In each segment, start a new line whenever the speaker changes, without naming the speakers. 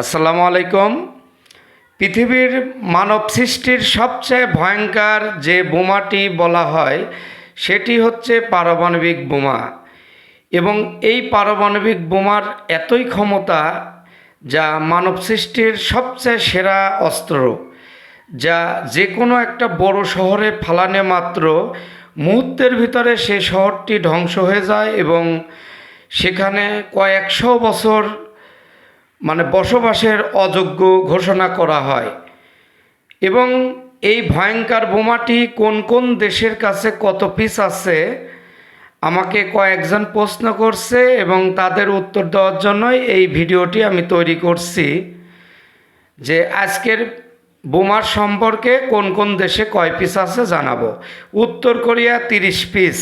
আসসালামু আলাইকুম। পৃথিবীর মানব সৃষ্টির সবচেয়ে ভয়ঙ্কর যে বোমাটি বলা হয়, সেটি হচ্ছে পারমাণবিক বোমা। এবং এই পারমাণবিক বোমার এতই ক্ষমতা যা মানব সৃষ্টির সবচেয়ে সেরা অস্ত্র, যা যে কোনো একটা বড় শহরে ফালানে মাত্র মুহূর্তের ভিতরে সে শহরটি ধ্বংস হয়ে যায় এবং সেখানে কয়েকশো বছর মানে বসবাসের অযোগ্য ঘোষণা করা হয়। এবং এই ভয়ঙ্কর বোমাটি কোন কোন দেশের কাছে কত পিস আছে, আমাকে কয়েকজন প্রশ্ন করছে এবং তাদের উত্তর দেওয়ার জন্যই এই ভিডিওটি আমি তৈরি করছি যে আজকের বোমার সম্পর্কে কোন কোন দেশে কয় পিস আছে জানাব। উত্তর কোরিয়া তিরিশ পিস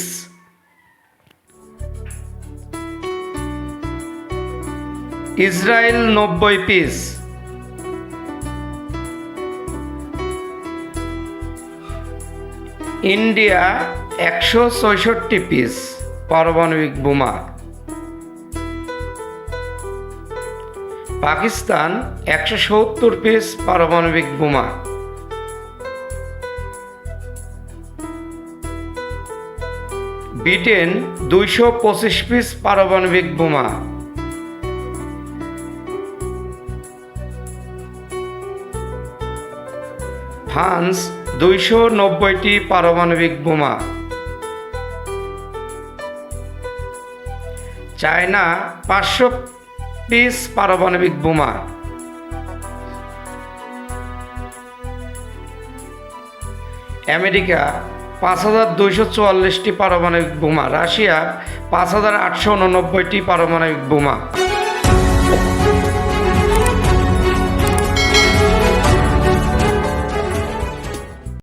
ইসরায়েল নব্বই পিস। ইন্ডিয়া একশো ছয়ষট্টি পিস পারমাণবিক বোমা। পাকিস্তান একশো সত্তর পিস পারমাণবিক বোমা। ব্রিটেন দুইশো পঁচিশ পিস পারমাণবিক বোমা। ফ্রান্স দুইশো নব্বইটি পারমাণবিক বোমা। চায়না পাঁচশো পিস পারমাণবিক বোমা। আমেরিকা পাঁচ হাজার দুইশো চুয়াল্লিশটি পারমাণবিক বোমা। রাশিয়া পাঁচ হাজার আটশো উননব্বইটি পারমাণবিক বোমা।